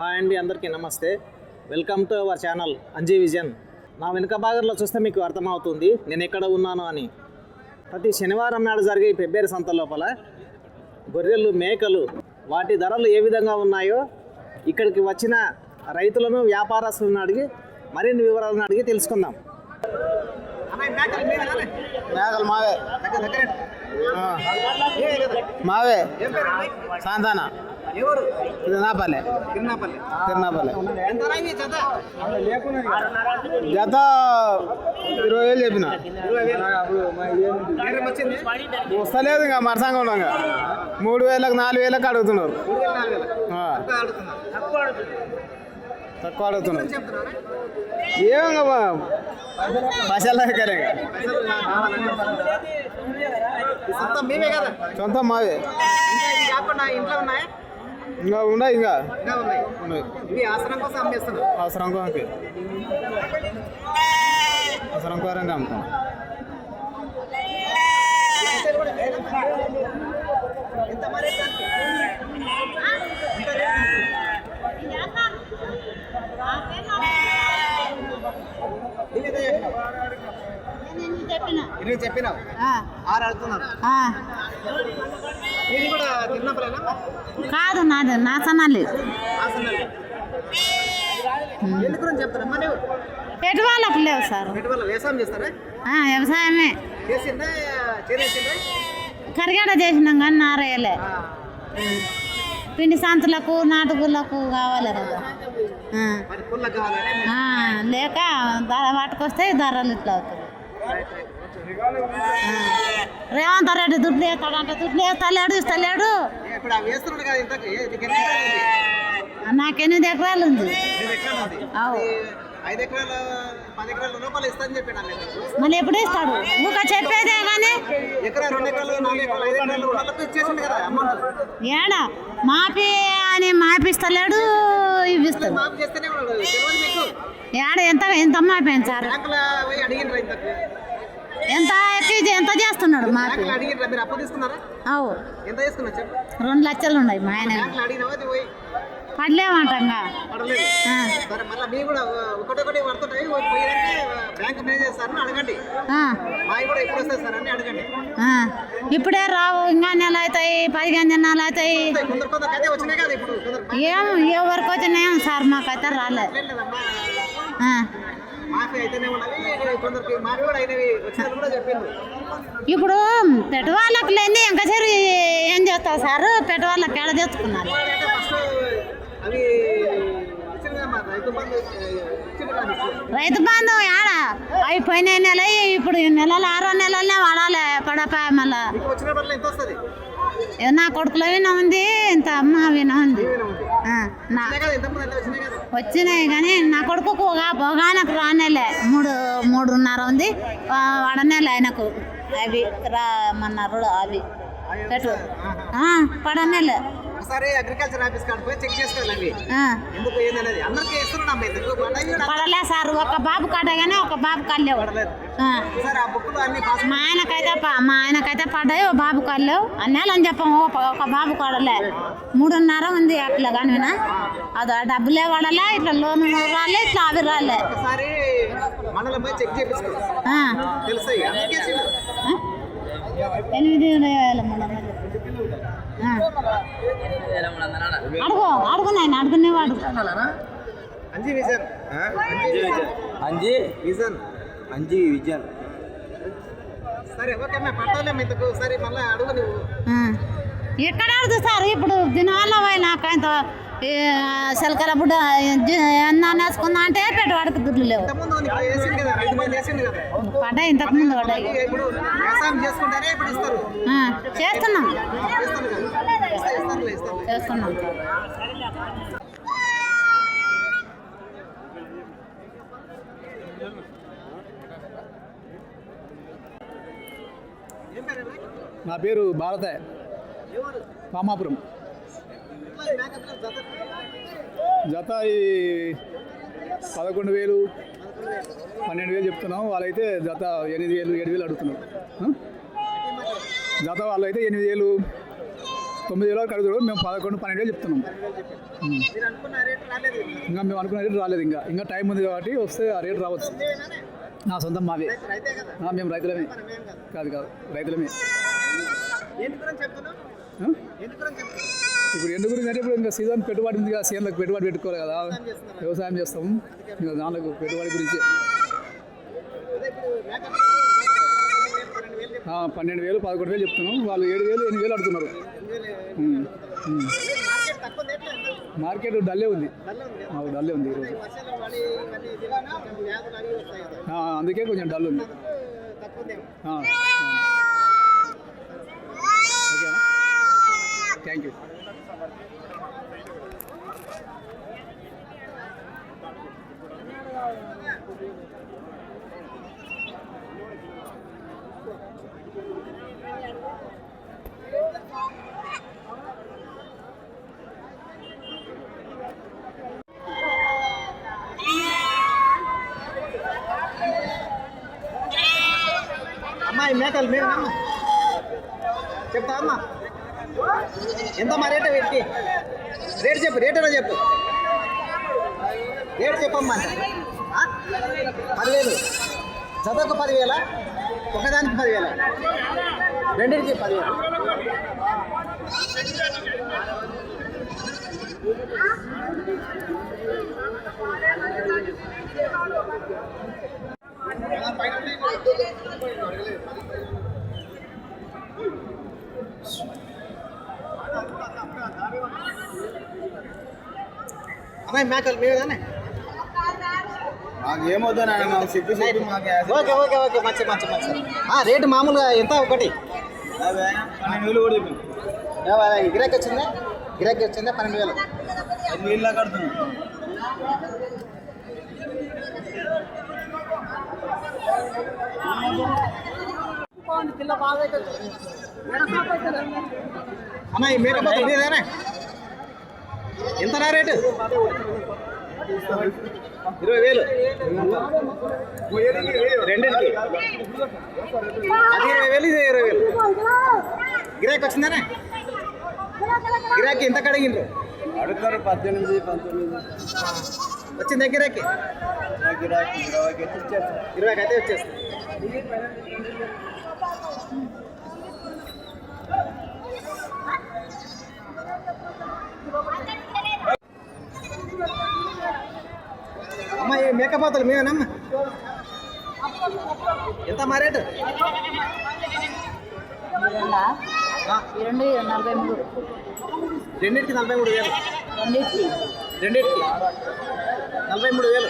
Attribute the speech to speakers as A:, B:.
A: Hi అండి అందరికీ నమస్తే. Welcome to our channel Anji vision నా వెనుక భాగంలో చూస్తే మీకు అర్థమవుతుంది నేను ఎక్కడ ఉన్నాను అని. ప్రతి శనివారం నాడు జరిగే ఈ పెబ్బేరు సంత లోపల గొర్రెలు మేకలు వాటి ధరలు ఏ విధంగా ఉన్నాయో ఇక్కడికి వచ్చిన రైతులను వ్యాపారస్తులను అడిగి మరిన్ని వివరాలను అడిగి తెలుసుకుందాం.
B: మేకలు మావే. మావే. సాంతాన. తిరునాపల్లె. తిరునాపల్లె. జత? ఇరవై వేలు చెప్పిన. వస్తలేదు ఇంకా మరసంగా ఉన్నాం ఇంకా. మూడు వేలకు నాలుగు వేలకు. అడుగుతున్నారు. తక్కువ అడుగుతున్నారు. ఏమో పైసలు
A: కదా.
B: సొంత మావే.
A: ఇంట్లో ఉన్నాయా?
B: ఇంకా ఉన్నాయి ఇంకా.
A: ఉన్నాయి. ఆసనం కోసం అమ్మేస్తున్నాం
B: అవసరం కోరికి అవసరం కోరంగా అమ్ముతాం.
A: ఎంత మరి
C: చెప్పిన
A: ఇరవై చెప్పినావు. ఆరు అడుగుతున్నారు. ఇది కూడా
C: కాదు నాది నా సనాలి
A: ఆసనాలు ఎందుకు గురించి చెప్తారా? మరి
C: ఎటు వాళ్ళకు లేవు సార్.
A: వ్యవసాయం చేస్తారా?
C: వ్యవసాయమే.
A: చేసిందా? చేసిందా
C: కరిగడ చేసినాం కానీ నారేయలే. పిండి సంతులకు నాటుగులకు కావాలి కదా. లేక ధర వాటికొస్తే ధరలు ఇట్లా అవుతాయి. ఆ. రేవంత్ రెడ్డి దుడ్లు వేస్తాడంటే దుడ్లు వేస్తలేడు ఇస్తలేడు
A: ఎకరాలు ఉంది?
C: నాకు ఎనిమిది ఎకరాలు ఉంది. మళ్ళీ ఎప్పుడు ఇస్తాడు? ఊక చెప్పేదే కానీ ఏడ? మాపి అని మాపిస్తలేడు ఇవి ఏడ? ఎంత ఎంత మాపాను ఎంత ఎంత చేస్తున్నాడు
A: తీసుకున్నారా?
C: అవు. రెండు లక్షలు ఉన్నాయి మా ఆయన ఆ. ఇప్పుడే రావు ఇంకా నెల అవుతాయి పదిహేను నెలలు అవుతాయి.
A: కొందరు
C: ఏం ఎవరికి వచ్చినాయేం సార్ మాకైతే రాలే. ఇప్పుడు పెట్టువాళ్ళకి లేని ఇంకా సరి ఏం చేస్తావు సార్? పెట్టువాళ్ళకి ఎడ తెచ్చుకున్నారు?
A: రైతు బంధు
C: ఆడ అవి పోయిన నెల ఇప్పుడు నెలలు ఆరో వాడాలి పడపా మళ్ళా? నా కొడుకులో వినా ఉంది ఇంత అమ్మ వినా ఉంది.
A: వచ్చినాయి
C: కానీ నా కొడుకుకు ఒక బొగానకు రానేలే. మూడు మూడున్నర ఉంది. వాడనేలే ఆయనకు. అవి రామన్నారు అవి. పెట్టు పడనేలే.
A: ఒకసారి అగ్రికల్చర్ ఆఫీస్ పోయి చెక్ చేసుకోవాలి ఎందుకు ఏందనేది అందరికీ ఇస్తున్నాం
C: పడలే సార్. ఒక బాబు కానీ ఒక బాబు కళ్ళేవు.
A: పడలేదు.
C: మా ఆయనకైతే ప- మా ఆయనకైతే పడ్డాయి ఓ బాబు కళ్ళేవు అన్నేళ్ళని చెప్పాము ఒక ఒక బాబు కాడలే. మూడున్నర ఉంది అట్లా కానీ అది డబ్బులే పడలే ఇట్లా లోన్ రాలే ఇట్లా అవి రాలే? ఎనిమిది వేల మూడు. అడుగు అడుగు నాయన అడుగునేవాడు
A: Anji vision. Anji? Vision.
B: Anji
A: vision సరే ఓకే అమ్మా పట్టాలేమ్మ ఇంతకు సరే మళ్ళీ అడుగు నువ్వు.
C: ఎక్కడ అడుగు సార్? ఇప్పుడు దీనివల్ల పోయినాకంత శల్కల బుడ్డ ఎన్న నేసుకుందా అంటే పెట్టువాడికి దుడ్లు లేవు.
A: నీకు
C: పడ్డాయి ఇంతకు ముందు పడ్డాయి. చేస్తున్నాం. చేస్తున్నాం.
B: నా పేరు భారత.
A: మేకప్ జత
B: ఈ పదకొండు వేలు పన్నెండు వేలు చెప్తున్నాం. వాళ్ళైతే జత ఎనిమిది వేలు ఏడు వేలు అడుగుతున్నారు? జత వాళ్ళైతే ఎనిమిది వేలు
D: తొమ్మిది వేల వరకు అడుగుతారు మేము పదకొండు పన్నెండు వేలు చెప్తున్నాం. ఇంకా మేము అనుకున్న రేటు రాలేదు ఇంకా. ఇంకా టైం ఉంది కాబట్టి వస్తే ఆ రేటు రావచ్చు. నా సొంతం మావే. మేము రైతులమే.
A: కాదు
D: కాదు. రైతులమే
A: ఎందుకు చెప్తున్నావు
D: ఆ?
A: ఎందుకు చెప్తున్నావు
D: ఇప్పుడు ఎందుకు గురించి అంటే ఇప్పుడు ఇంకా సీజన్ పెట్టుబడి ఉంది కదా సీజన్లకు పెట్టుబడి పెట్టుకోవాలి కదా. వ్యవసాయం చేస్తాం. ఇంకా దానికి పెట్టుబడి గురించి.
A: పన్నెండు వేలు
D: పదకొండు వేలు చెప్తున్నాం. వాళ్ళు ఏడు వేలు ఎనిమిది వేలు అడుగుతున్నారు.
A: మార్కెట్
D: డల్లే ఉంది. మాకు డల్లే ఉంది ఈరోజు. అందుకే కొంచెం డల్ ఉంది
A: తక్కువ ఉందేమో.
D: ఆ, ఓకేనా థ్యాంక్ యూ
A: అమ్మాయి మేకలు మేమేనమ్మా చెప్తా అమ్మా? ఎంత మా రేటు పెట్టి రేట్ చెప్పు రేట్ ఎలా చెప్పు? రేట్ చెప్పమ్మా. పదివేలు. చదవకు పదివేల? ఒకదానికి పదివేల? రెండింటికి పదివేలు? Thank you. మేమేదానే
B: మాకు ఏమొద్దు నాన్న మాకు చెప్పి చెప్పి మాకు
A: ఓకే ఓకే ఓకే మంచి మంచి మంచి ఆ, రేటు మామూలుగా ఎంత ఒకటి? గిరాకీ వచ్చిందా? గిరాకీ వచ్చిందా? పన్నెండు వేలు.
B: వేలు కడుతున్నాం
A: అమ్మాయి మేకపోతే ఇదేనా ఎంత నా రేటు? ఇరవై వేలు. రెండింటికి. అది ఇరవై వేలు ఇది ఇరవై వేలు. గిరాకీ వచ్చిందానే? గిరాకీ ఎంత కడిగిండ్రు
B: అడుగుతారు పద్దెనిమిది పంతొమ్మిది.
A: వచ్చిందా గిరాకీ?
B: గిరాకీ ఇరవైకి
A: అయితే వచ్చేస్తుంది అమ్మాయి మేకపోతలు మేమేనమ్మా ఎంత మా రేటు?
C: ఈ రెండు నలభై మూడు
A: రెండింటికి నలభై మూడు వేలు.
C: రెండింటికి.
A: రెండింటికి నలభై మూడు వేలు.